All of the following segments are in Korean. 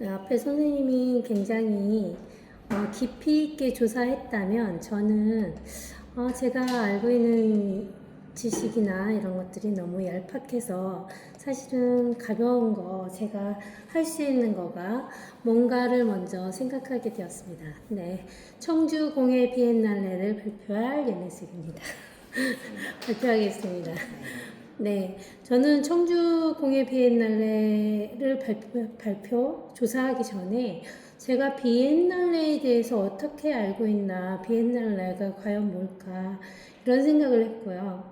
네, 앞에 선생님이 굉장히 어, 깊이 있게 조사했다면 저는 어, 제가 알고 있는 지식이나 이런 것들이 너무 얄팍해서 사실은 가벼운 거 제가 할 수 있는 거가 뭔가를 먼저 생각하게 되었습니다. 네, 청주 공예 비엔날레를 발표할 연예숙입니다. 발표하겠습니다. 네, 저는 청주 공예 비엔날레를 발표, 발표, 조사하기 전에 제가 비엔날레에 대해서 어떻게 알고 있나, 비엔날레가 과연 뭘까, 이런 생각을 했고요.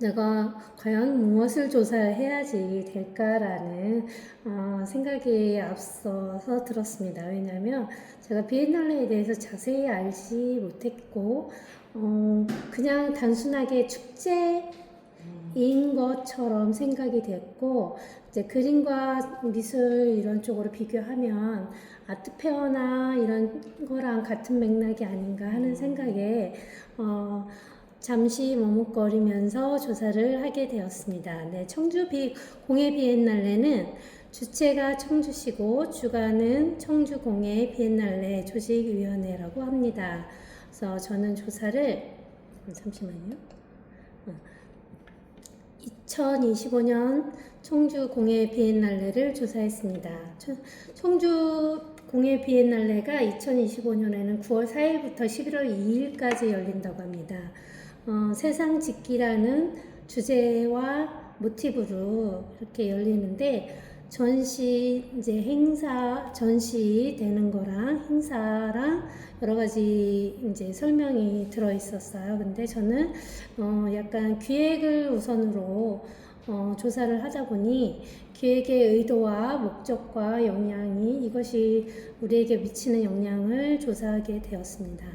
내가 과연 무엇을 조사해야지 될까라는 어, 생각이 앞서서 들었습니다. 왜냐하면 제가 비엔날레에 대해서 자세히 알지 못했고, 어, 그냥 단순하게 축제 인 것처럼 생각이 됐고 이제 그림과 미술 이런 쪽으로 비교하면 아트 페어나 이런 거랑 같은 맥락이 아닌가 하는 생각에 어, 잠시 머뭇거리면서 조사를 하게 되었습니다. 네, 청주 비 공예 비엔날레는 주체가 청주시고 주관은 청주 공예 비엔날레 조직위원회라고 합니다. 그래서 저는 조사를 잠시만요. 2025년 청주 공예 비엔날레를 조사했습니다. 초- 청주 공예 비엔날레가 2025년에는 9월 4일부터 11월 2일까지 열린다고 합니다. 어, 세상 짓기라는 주제와 모티브로 이렇게 열리는데 전시 이제 행사 전시 되는 거랑 행사랑 여러 가지 이제 설명이 들어 있었어요. 근데 저는 어 약간 기획을 우선으로 어 조사를 하다 보니 기획의 의도와 목적과 영향이 이것이 우리에게 미치는 영향을 조사하게 되었습니다.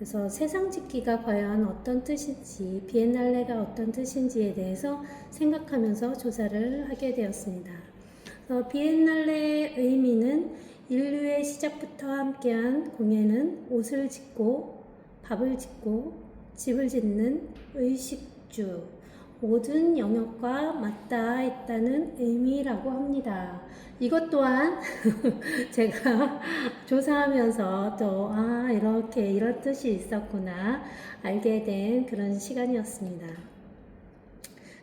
그래서 세상 짓기가 과연 어떤 뜻인지, 비엔날레가 어떤 뜻인지에 대해서 생각하면서 조사를 하게 되었습니다. 어, 비엔날레의 의미는 인류의 시작부터 함께한 공예는 옷을 짓고 밥을 짓고 집을 짓는 의식주 모든 영역과 맞닿아 있다는 의미라고 합니다. 이것 또한 제가 조사하면서 또, 아, 이렇게 이런 뜻이 있었구나 알게 된 그런 시간이었습니다.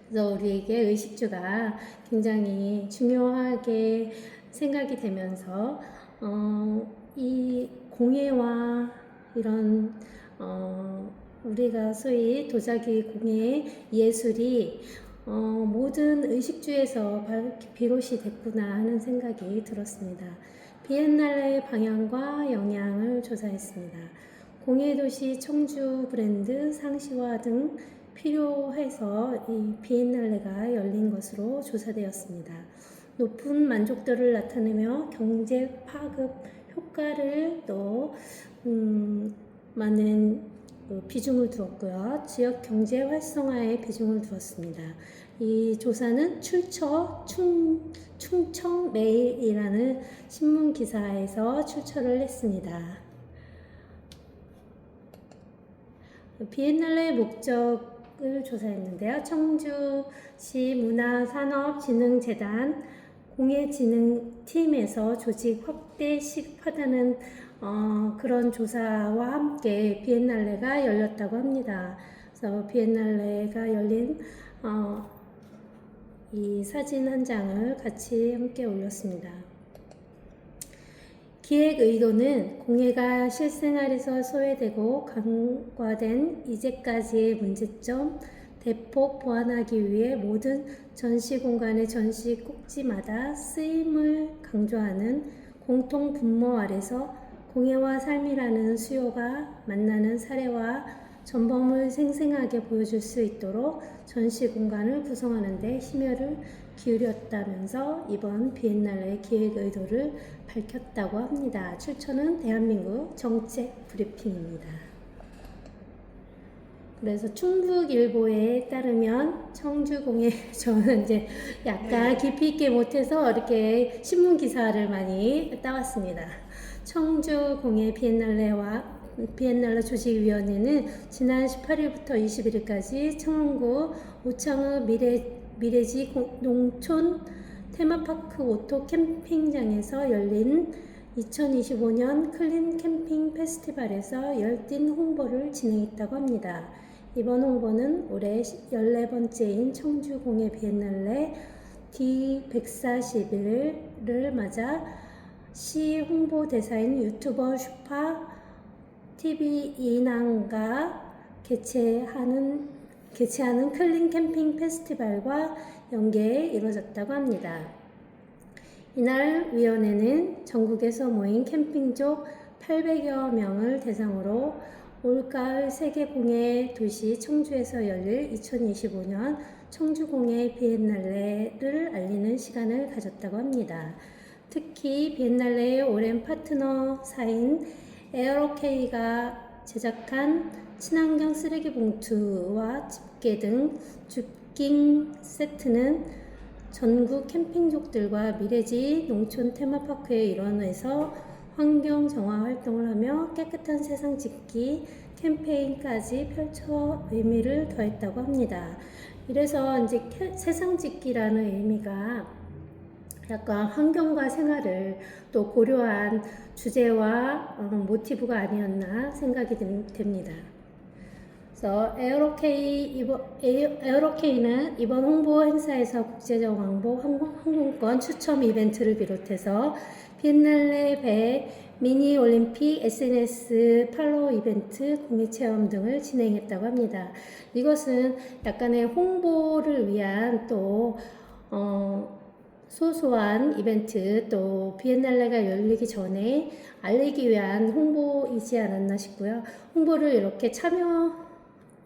그래서 우리에게 의식주가 굉장히 중요하게 생각이 되면서 어, 이 공예와 이런 어, 우리가 소위 도자기 공예 예술이 어, 모든 의식주에서 바- 비롯이 됐구나 하는 생각이 들었습니다. 비엔날레의 방향과 영향을 조사했습니다. 공예도시 청주 브랜드 상시화 등 필요해서 이 비엔날레가 열린 것으로 조사되었습니다. 높은 만족도를 나타내며 경제 파급 효과를 또 음, 많은 그 비중을 두었고요. 지역 경제 활성화에 비중을 두었습니다. 이 조사는 출처 충, 충청 메일이라는 신문 기사에서 출처를 했습니다. 비엔날레의 목적 을 조사했는데요. 청주시 문화산업진흥재단 공예진흥팀에서 조직 확대 시급하다는 어, 그런 조사와 함께 비엔날레가 열렸다고 합니다. 그래서 비엔날레가 열린 어, 이 사진 한 장을 같이 함께 올렸습니다. 기획 의도는 공예가 실생활에서 소외되고 간과된 이제까지의 문제점 대폭 보완하기 위해 모든 전시 공간의 전시 꼭지마다 쓰임을 강조하는 공통 분모 아래서 공예와 삶이라는 수요가 만나는 사례와 전범을 생생하게 보여줄 수 있도록 전시 공간을 구성하는 데 심혈을 기울였다면서 이번 비엔날레 기획 의도를 밝혔다고 합니다. 출처는 대한민국 정책 브리핑입니다. 그래서 충북일보에 따르면 청주공예 저는 이제 약간 깊이 있게 못해서 이렇게 신문 기사를 많이 따왔습니다. 청주공예 비엔날레와 비엔날레 조직위원회는 지난 18일부터 21일까지 청원구 오창읍 미래, 미래지 공- 농촌 테마파크 오토 캠핑장에서 열린 2025년 클린 캠핑 페스티벌에서 열띤 홍보를 진행했다고 합니다. 이번 홍보는 올해 14번째인 청주공예 비엔날레 D141을 맞아 시 홍보대사인 유튜버 슈파 TV 인왕과 개최하는 개최하는 클린 캠핑 페스티벌과 연계해 이루어졌다고 합니다. 이날 위원회는 전국에서 모인 캠핑족 800여 명을 대상으로 올가을 세계공예 도시 청주에서 열릴 2025년 청주공예 비엔날레를 알리는 시간을 가졌다고 합니다. 특히 비엔날레의 오랜 파트너사인 에어로케이가 제작한 친환경 쓰레기 봉투와 집게 등 줍깅 세트는 전국 캠핑족들과 미래지 농촌 테마파크의 일원에서 환경 정화 활동을 하며 깨끗한 세상 짓기 캠페인까지 펼쳐 의미를 더했다고 합니다. 이래서 이제 캐- 세상 짓기라는 의미가 약간 환경과 생활을 또 고려한 주제와 어, 모티브가 아니었나 생각이 됩니다. 그래서 에어로케이 에어로케이는 이번 홍보 행사에서 국제적 왕복 항공- 항공권 추첨 이벤트를 비롯해서 비엔날레 배 미니 올림픽 SNS 팔로우 이벤트 공예 체험 등을 진행했다고 합니다. 이것은 약간의 홍보를 위한 또 어, 소소한 이벤트 또 비엔날레가 열리기 전에 알리기 위한 홍보이지 않았나 싶고요. 홍보를 이렇게 참여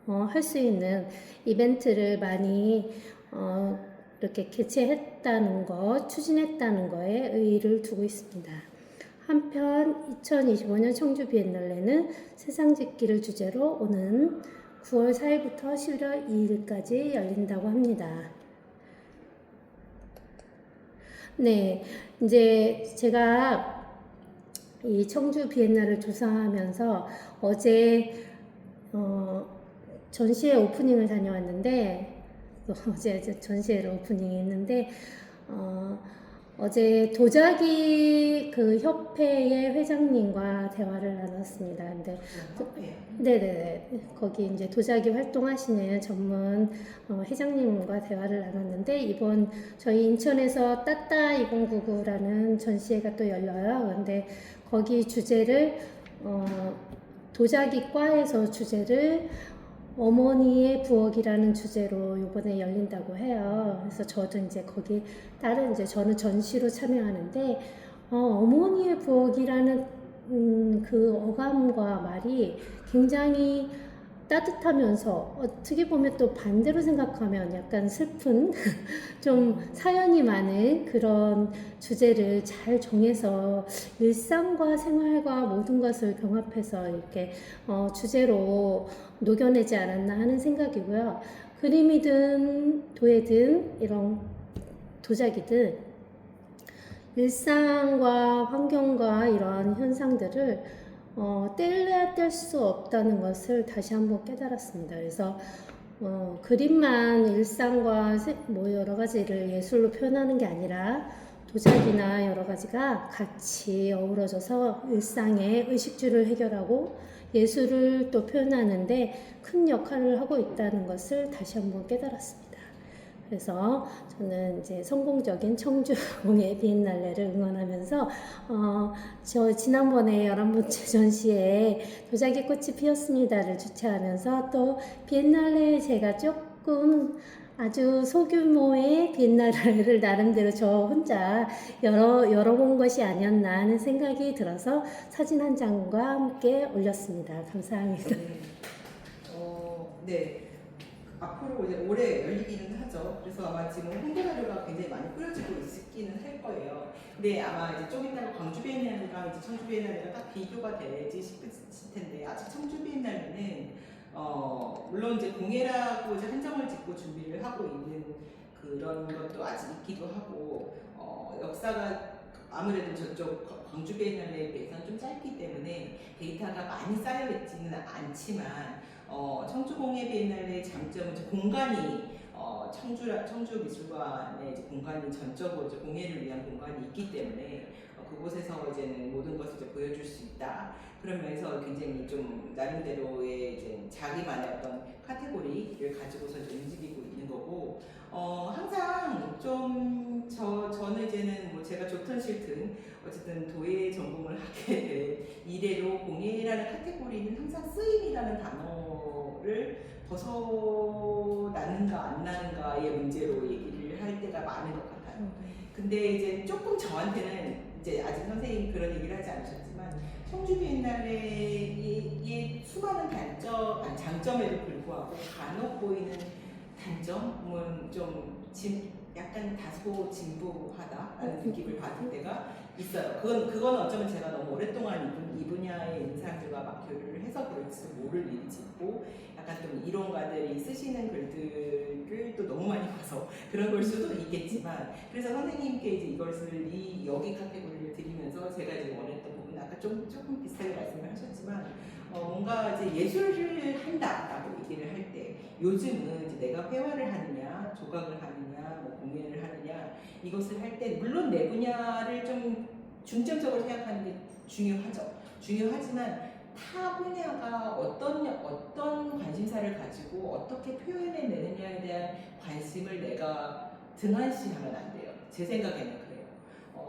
어, 할수 있는 이벤트를 많이 어, 이렇게 개최했다는 것, 추진했다는 거에 의의를 두고 있습니다. 한편 2025년 청주 비엔날레는 세상 짓기를 주제로 오는 9월 4일부터 11월 2일까지 열린다고 합니다. 네, 이제 제가 이 청주 비엔나를 조사하면서 어제 어, 전시회 오프닝을 다녀왔는데 또 어제 전시회를 오프닝이 있는데 어, 어제 도자기 그 협회의 회장님과 대화를 나눴습니다. 근데 네네네. 거기 이제 도자기 활동하시는 전문 어, 회장님과 대화를 나눴는데 이번 저희 인천에서 따따 2099라는 전시회가 또 열려요. 근데 거기 주제를 어, 도자기과에서 주제를 어머니의 부엌이라는 주제로 이번에 열린다고 해요. 그래서 저도 이제 거기 다른 이제 저는 전시로 참여하는데 어, 어머니의 부엌이라는 음, 그 어감과 말이 굉장히 따뜻하면서 어떻게 보면 또 반대로 생각하면 약간 슬픈 좀 사연이 많은 그런 주제를 잘 정해서 일상과 생활과 모든 것을 병합해서 이렇게 어, 주제로 녹여내지 않았나 하는 생각이고요. 그림이든 도예든 이런 도자기든 일상과 환경과 이런 현상들을 어, 뗄래야 뗄 수 없다는 것을 다시 한번 깨달았습니다. 그래서 어, 그림만 일상과 세- 뭐 여러 가지를 예술로 표현하는 게 아니라 도자기나 여러 가지가 같이 어우러져서 일상의 의식주를 해결하고 예술을 또 표현하는데 큰 역할을 하고 있다는 것을 다시 한번 깨달았습니다. 그래서 저는 이제 성공적인 청주공예 비엔날레를 응원하면서 어, 저 지난번에 11번째 전시에 도자기 꽃이 피었습니다를 주최하면서 또 비엔날레에 제가 조금 아주 소규모의 비엔날레를 나름대로 저 혼자 열어, 열어본 것이 아니었나 하는 생각이 들어서 사진 한 장과 함께 올렸습니다. 감사합니다. 네. 어, 네. 앞으로 이제 올해 열리기는 하죠. 그래서 아마 지금 홍보 자료가 굉장히 많이 뿌려지고 있기는 할 거예요. 근데 아마 이제 좀 이따가 광주 비엔날레랑 이제 청주 비엔날레가 딱 비교가 되지 싶을 텐데 아직 청주 비엔날레는 어, 물론 이제 공예라고 이제 한정을 짓고 준비를 하고 있는 그런 것도 아직 있기도 하고 어, 역사가 아무래도 저쪽 광주 비엔날레에 비해서는 좀 짧기 때문에 데이터가 많이 쌓여 있지는 않지만 어, 청주공예 비엔날레의 장점은 공간이 어, 어, 청주 청주 미술관의 이제 공간이 전적으로 이제 공예를 위한 공간이 있기 때문에 어, 그곳에서 이제는 모든 것을 이제 보여줄 수 있다. 그런 면에서 굉장히 좀 나름대로의 이제 자기만의 어떤 카테고리를 가지고서 이제 움직이고 있는 거고 어, 항상 좀 저 저는 이제는 뭐 제가 좋든 싫든 어쨌든 도예 전공을 하게 된 이래로 공예라는 카테고리는 항상 쓰임이라는 단어를 벗어나는가 안 나는가의 문제로 얘기를 할 때가 많은 것 같아요. 근데 이제 조금 저한테는 이제 아직 선생님 그런 얘기를 하지 않으셨지만 청주 비엔날레의 수많은 단점, 아니 장점에도 불구하고 간혹 보이는 단점은 좀 진, 약간 다소 진부하다라는 느낌을 받을 때가 있어요. 그건 그건 어쩌면 제가 너무 오랫동안 이, 분, 이 분야에 있는 사람들과 막 교류를 해서 그럴지도 모를 일이고 약간 좀 이론가들이 쓰시는 글들을 또 너무 많이 봐서 그런 걸 수도 있겠지만 그래서 선생님께 이제 이것을 이 여기 카테고리를 드리면서 제가 이제 원했던 부분 아까 좀 조금 비슷하게 말씀을 어, 뭔가 이제 예술을 한다라고 얘기를 할 때 요즘은 이제 내가 회화를 하느냐 조각을 하느냐 뭐 공연을 하느냐 이것을 할 때 물론 내 분야를 좀 중점적으로 생각하는 게 중요하죠. 중요하지만 타 분야가 어떤 어떤 관심사를 가지고 어떻게 표현해 내느냐에 대한 관심을 내가 등한시하면 안 돼요. 제 생각에는.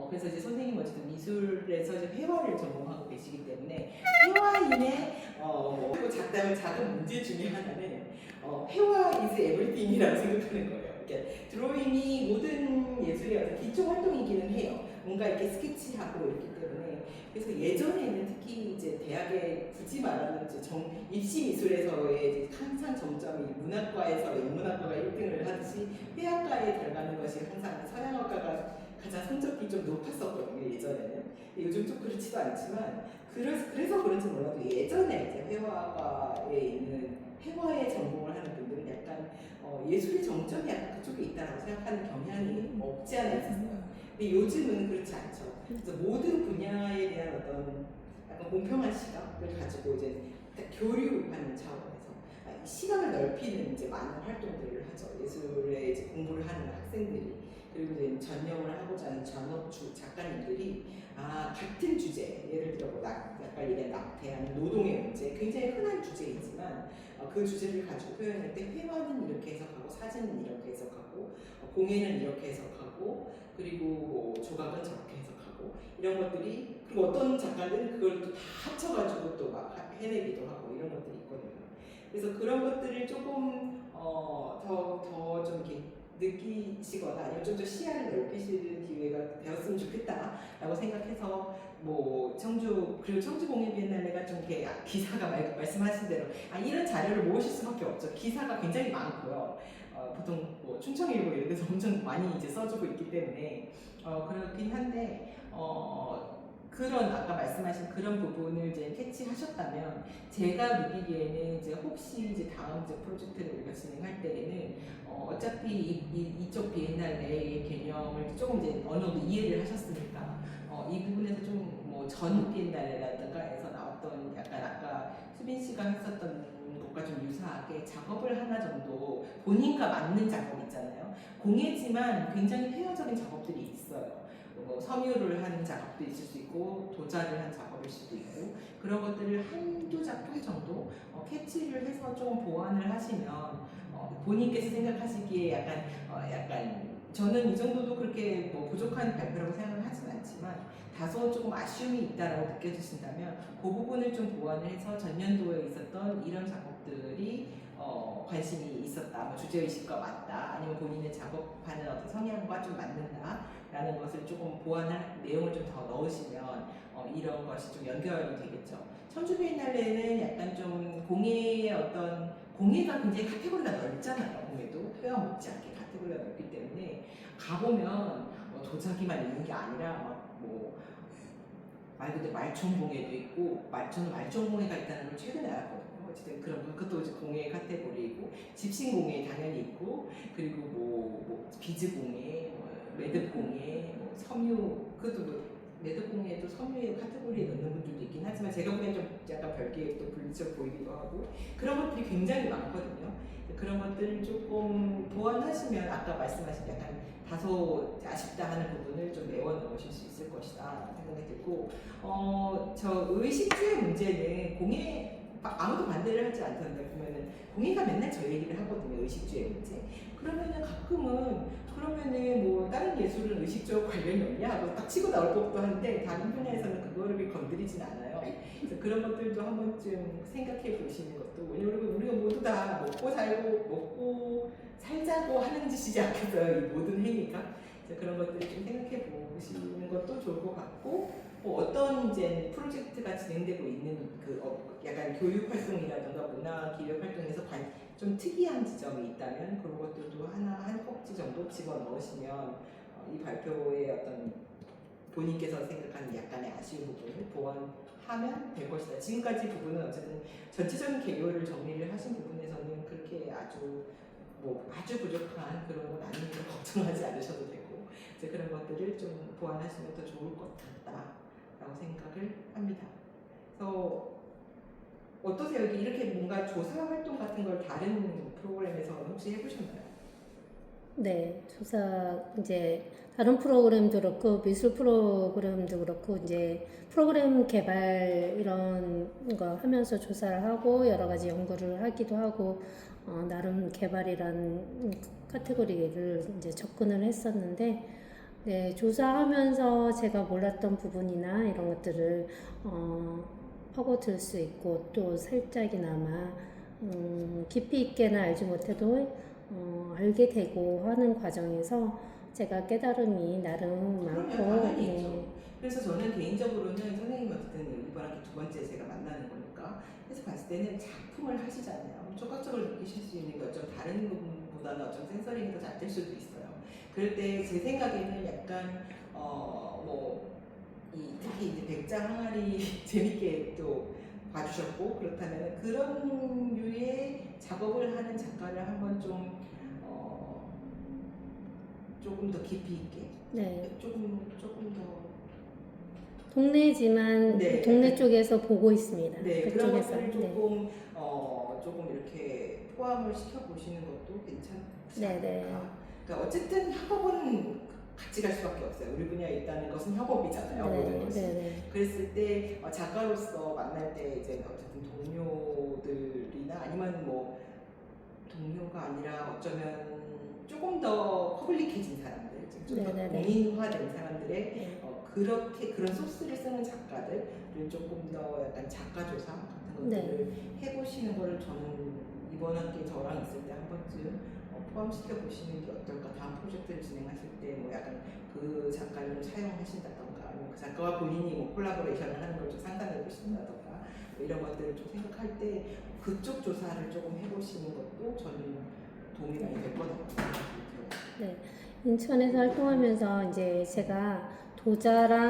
어, 그래서 이제 선생님 어쨌든 미술에서 이제 회화를 전공하고 계시기 때문에 회화인의 어, 뭐 그리고 작다면 작은 문제 중에 하나는 어, 회화 is everything이라고 생각하는 거예요. 그러니까 드로잉이 모든 예술의 어떤 기초 활동이기는 해요. 뭔가 이렇게 스케치하고 이렇기 때문에 그래서 예전에는 특히 이제 대학에 굳이 말하면 이제 정, 입시 미술에서의 항상 점점이 문학과에서 인문학과가 1등을 하듯이 회화과에 들어가는 것이 항상 서양학과가 가장 성적이 좀 높았었거든요 예전에는 요즘 좀 그렇지도 않지만 그래서, 그래서 그런지 몰라도 예전에 이제 회화과에 있는 회화에 전공을 하는 분들은 약간 어, 예술의 정점이 약간 그쪽에 있다고 생각하는 경향이 없지 않아 있었어요. 근데 요즘은 그렇지 않죠. 그래서 모든 분야에 대한 어떤 약간 공평한 시각을 가지고 이제 교류하는 차원에서 아, 시각을 넓히는 이제 많은 활동들을 하죠. 예술에 이제 공부를 하는 학생들이 그리고 이제 전념을 하고자 하는 전업주 작가님들이 아 같은 주제 예를 들어 뭐 낙, 아까 얘기한 낙태한 노동의 문제 굉장히 흔한 주제이지만 어, 그 주제를 가지고 표현할 때 회화는 이렇게 해석하고 사진은 이렇게 해석하고 어, 공예는 이렇게 해석하고 그리고 뭐 조각은 저렇게 해석하고 이런 것들이 그리고 어떤 작가들은 그걸 또 다 합쳐가지고 또 막 해내기도 하고 이런 것들이 있거든요. 그래서 그런 것들을 조금 어, 어더더 좀 이렇게 느끼시거나 아니면 좀 더 시야를 넓히시는 기회가 되었으면 좋겠다라고 생각해서 뭐 청주 그리고 청주 공예 비엔날레가 좀 이렇게 아, 기사가 말, 말씀하신 대로 아 이런 자료를 모으실 수밖에 없죠. 기사가 굉장히 많고요. 어, 보통 뭐 충청일보 이런 데서 엄청 많이 이제 써주고 있기 때문에 어, 그렇긴 한데 어, 그런 아까 말씀하신 그런 부분을 이제 캐치하셨다면 제가 느끼기에는 이제 혹시 이제 다음 이제 프로젝트를 우리가 진행할 때에는 어, 어차피 이, 이, 이쪽 비엔날레의 개념을 조금 이제 어느 정도 이해를 하셨으니까 어, 이 부분에서 좀 뭐 전 비엔날레라든가 해서 나왔던 약간 아까 수빈 씨가 했었던 것과 좀 유사하게 작업을 하나 정도 본인과 맞는 작업 있잖아요. 공예지만 굉장히 폐허적인 작업들이 있어요. 뭐 섬유를 하는 작업도 있을 수 있고 도자를 한 작업일 수도 있고 그런 것들을 한두 작품 정도 어, 캐치를 해서 좀 보완을 하시면 어, 본인께서 생각하시기에 약간 어, 약간 저는 이 정도도 그렇게 뭐 부족한 발표라고 생각을 하진 않지만 다소 조금 아쉬움이 있다라고 느껴지신다면 그 부분을 좀 보완을 해서 전년도에 있었던 이런 작업들이 어, 관심이 있었다, 뭐 주제의식과 맞다, 아니면 본인의 작업하는 어떤 성향과 좀 맞는다 라는 것을 조금 보완할 내용을 좀 더 넣으시면 어, 이런 것이 좀 연결이 되겠죠. 청주 비엔날레는 약간 좀 공예의 어떤 공예가 굉장히 카테고리가 넓잖아요. 공예도 회화 못지않게 카테고리가 넓기 때문에 가보면 뭐 도자기만 있는 게 아니라 막뭐 말 그대로 말총 공예도 있고 말, 저는 말총 공예가 있다는 걸 최근에 알았거든요. 어쨌든 그런 거, 그것도 이제 공예 카테고리이고 집신 공예 당연히 있고 그리고 뭐, 뭐 비즈 공예, 뭐 매듭공예, 뭐 섬유 그것도 뭐 매듭공예도 섬유의 카테고리에 넣는 분들도 있긴 하지만 제가 보기엔 좀 약간 별개의 또 분리적 보이기도 하고 그런 것들이 굉장히 많거든요. 그런 것들을 조금 보완하시면 아까 말씀하신 약간 다소 아쉽다 하는 부분을 좀 메워 넣으실 수 있을 것이다 생각이 들고 어, 저 의식주의 문제는 공예 아무도 반대를 하지 않던데 보면은 공예가 맨날 저 얘기를 하거든요 의식주의 문제 그러면은 가끔은 그러면은 뭐 다른 예술은 의식적 관련이 없냐 하고 딱 치고 나올 법도 한데 다른 분야에서는 그거를 건드리진 않아요. 그래서 그런 것들도 한 번쯤 생각해 보시는 것도 왜냐면 우리가 모두 다 먹고 살고 먹고 살자고 하는 짓이지 않겠어요 이 모든 행위가 그래서 그런 것들을 좀 생각해 보시는 것도 좋을 것 같고 뭐 어떤 이제 프로젝트가 진행되고 있는 그 어, 약간 교육 활동이라든가 문화 기획 활동에서 관, 좀 특이한 지점이 있다면 그런 것들도 하나 한 꼭지 정도 집어 넣으시면 어, 이 발표의 어떤 본인께서 생각하는 약간의 아쉬운 부분을 보완하면 될 것이다. 지금까지 부분은 어쨌든 전체적인 개요를 정리를 하신 부분에서는 그렇게 아주 뭐 아주 부족한 그런 건 아니니까 걱정하지 않으셔도 되고 이제 그런 것들을 좀 보완하시면 더 좋을 것 같다라고 생각을 합니다. 그래서 어떠세요? 이렇게 뭔가 조사 활동 같은 걸 다른 프로그램에서 혹시 해보셨나요? 네, 조사 이제 다른 프로그램도 그렇고 미술 프로그램도 그렇고 이제 프로그램 개발 이런 거 하면서 조사를 하고 여러 가지 연구를 하기도 하고 어, 나름 개발이라는 카테고리를 이제 접근을 했었는데 네, 조사하면서 제가 몰랐던 부분이나 이런 것들을 어, 파고들 수 있고 또 살짝이나마 음, 깊이 있게는 알지 못해도 어, 알게 되고 하는 과정에서 제가 깨달음이 나름 많고 네. 그래서 저는 개인적으로는 선생님 어쨌든 이번 학기 두 번째 제가 만나는 거니까 그래서 봤을 때는 작품을 하시잖아요. 촉각적으로 느끼실 수 있는 게 어쩜 다른 부분보다는 어쩜 센서링이 더 잘 될 수도 있어요. 그럴 때 제 생각에는 약간 어뭐 이 특히 이제 백자 항아리 재밌게 또 봐주셨고 그렇다면 그런 류의 작업을 하는 작가를 한번 좀 어, 조금 더 깊이 있게 네, 조금 조금 더 동네지만 네. 동네 쪽에서 보고 있습니다. 네, 그런 그쪽에서 것들을 네. 조금 어 조금 이렇게 포함을 시켜 보시는 것도 괜찮지 네, 않을까. 네. 그러니까 어쨌든 협업은 같이 갈 수밖에 없어요. 우리 분야에 있다는 것은 협업이잖아요. 모든 네, 것이. 네, 네. 그랬을 때 어, 작가로서 만날 때 이제 어쨌든 동료들이나 아니면 뭐 동료가 아니라 어쩌면 조금 더 퍼블릭해진 사람들, 좀더 네, 네, 네. 공인화된 사람들의 네. 어, 그렇게 그런 소스를 쓰는 작가들을 조금 더 약간 작가 조사 같은 네. 것들을 해보시는 거를 저는 이번 학기에 저랑 있을 때 한 번쯤 어, 포함시켜 보시는 게 어떨까 다음 프로젝트를 진행하실 때 뭐 약간 그 작가를 좀 사용하신다던가 아니면 그 작가와 본인이 뭐 콜라보레이션을 하는 걸 좀 상상해 보신다던가 뭐 이런 것들을 좀 생각할 때 그쪽 조사를 조금 해보시는 것도 저는 도움이 많이 될 거라고 생각이 들어요. 인천에서 활동하면서 이제 제가 도자랑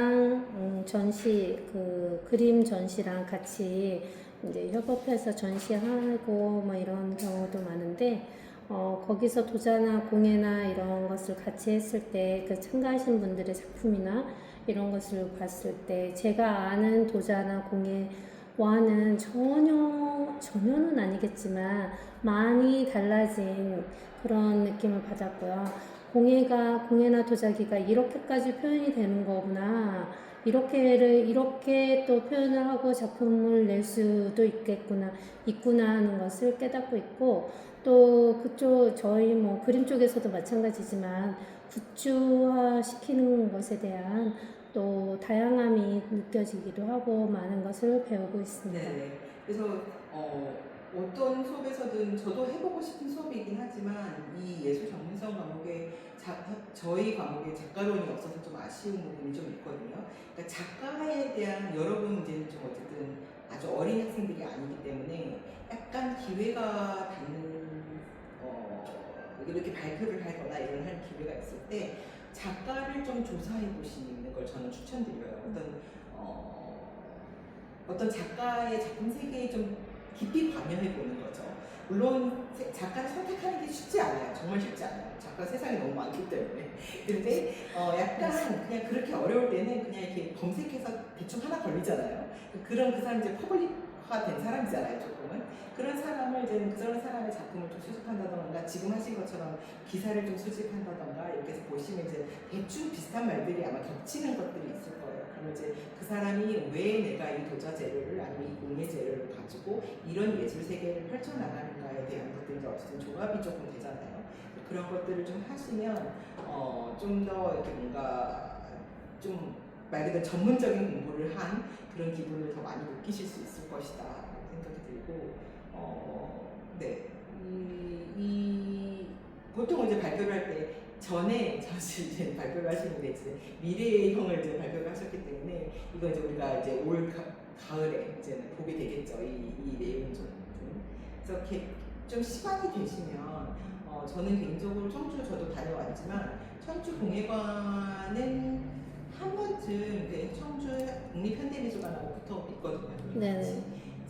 음, 전시 그 그림 전시랑 같이 이제 협업해서 전시하고 뭐 이런 경우도 많은데 어, 거기서 도자나 공예나 이런 것을 같이 했을 때 그 참가하신 분들의 작품이나 이런 것을 봤을 때 제가 아는 도자나 공예와는 전혀 전혀는 아니겠지만 많이 달라진 그런 느낌을 받았고요. 공예가 공예나 도자기가 이렇게까지 표현이 되는 거구나. 이렇게를 이렇게 또 표현을 하고 작품을 낼 수도 있겠구나, 있구나 하는 것을 깨닫고 있고 또 그쪽 저희 뭐 그림 쪽에서도 마찬가지지만 굿즈화 시키는 것에 대한 또 다양함이 느껴지기도 하고 많은 것을 배우고 있습니다. 네. 그래서 어, 어떤 수업에서든 저도 해보고 싶은 수업이긴 하지만 이 예술 전문성 과목에 자, 저희 과목에 작가론이 없어서 좀 아쉬운 부분이 좀 있거든요. 그러니까 작가에 대한 여러분 이제는 좀 어쨌든 아주 어린 학생들이 아니기 때문에 약간 기회가 닿는 어, 이렇게 발표를 하거나 이런 할 기회가 있을 때 작가를 좀 조사해 보시는 걸 저는 추천드려요. 어떤 어, 어떤 작가의 작품 세계에 좀 깊이 관여해 보는 거죠. 물론 세- 작가를 선택하는 게 쉽지 않아요. 정말 쉽지 않아요. 작가 세상에 너무 많기 때문에. 근데 어, 약간 그냥 그렇게 어려울 때는 그냥 이렇게 검색해서 대충 하나 걸리잖아요. 그런 그 사람 이제 퍼블릭화 된 사람이잖아요, 조금은. 그런 사람을 이제 그런 사람의 작품을 좀 수집한다던가 지금 하신 것처럼 기사를 좀 수집한다던가 이렇게 해서 보시면 이제 대충 비슷한 말들이 아마 겹치는 것들이 있을 거예요. 그러면 이제 그 사람이 왜 내가 이 도자 재료를 아니면 이 공예 재료를 가지고 이런 예술 세계를 펼쳐 나가는가에 대한 것들이 어쨌든 조합이 조금 되잖아요. 그런 것들을 좀 하시면 어, 좀 더 이렇게 뭔가 좀 말 그대로 전문적인 공부를 한 그런 기분을 더 많이 느끼실 수 있을 것이다 생각이 들고 어, 네. 이, 이 보통 이제 발표를 할 때 전에 사실 이제 발표를 하시는데 이제 미래의 형을 이제 발표를 하셨기 때문에 이거 이제 우리가 이제 올 가, 가을에 이제 보게 되겠죠 이, 이 내용 좀 그래서 이렇게 좀 시간이 되시면 어, 저는 개인적으로 청주 저도 다녀왔지만 청주 공예관은 한 번쯤 그 청주 국립현대미술관하고 붙어 있거든요. 그래서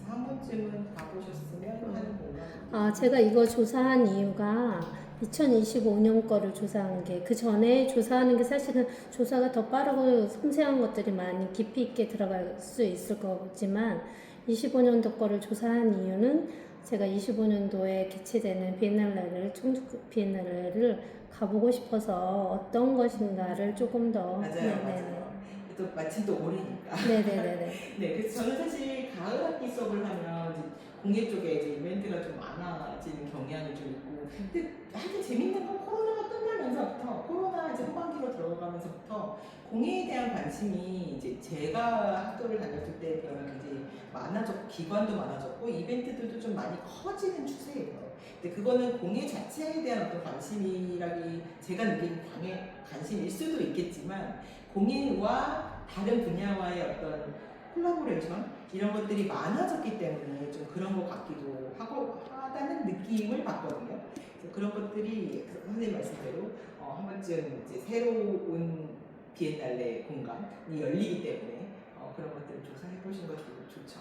한 번쯤은 가보셨으면 하는 공간. 아, 제가 이거 조사한 이유가 2025년 거를 조사한 게 그 전에 조사하는 게 사실은 조사가 더 빠르고 섬세한 것들이 많이 깊이 있게 들어갈 수 있을 거지만 25년도 거를 조사한 이유는 제가 25년도에 개최되는 비엔날레를 청주 비엔날레를 가보고 싶어서 어떤 것인가를 조금 더 맞아요, 네네네. 맞아요. 또 마침 또 올해니까. 네네네네. 네, 그래서 저는 사실 가을 학기 수업을 하면 공예 쪽에 이제 이벤트가 좀 많아지는 경향이 좀 있고, 근데 하여튼 재밌는 건 코로나가 끝나면서부터 코로나 이제 후반기로 들어가면서부터 공예에 대한 관심이 이제 제가 학교를 다녔을 때 비하면 굉장히 많아졌고 기관도 많아졌고 이벤트들도 좀 많이 커지는 추세예요. 근데 그거는 공예 자체에 대한 어떤 관심이라기 제가 느낀 당의 관심일 수도 있겠지만 공예와 다른 분야와의 어떤 콜라보레이션 이런 것들이 많아졌기 때문에 좀 그런 것 같기도 하고 하다는 느낌을 받거든요. 그런 것들이 그 선생님 말씀대로 어, 한 번쯤 이제 새로운 비엔날레 공간이 열리기 때문에 어, 그런 것들을 조사해 보신 것도 좋죠.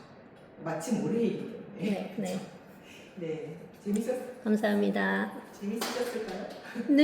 마침 올해이기 때문에. 네, 네. 네, 재밌었 감사합니다. 재밌으셨을까요? 네.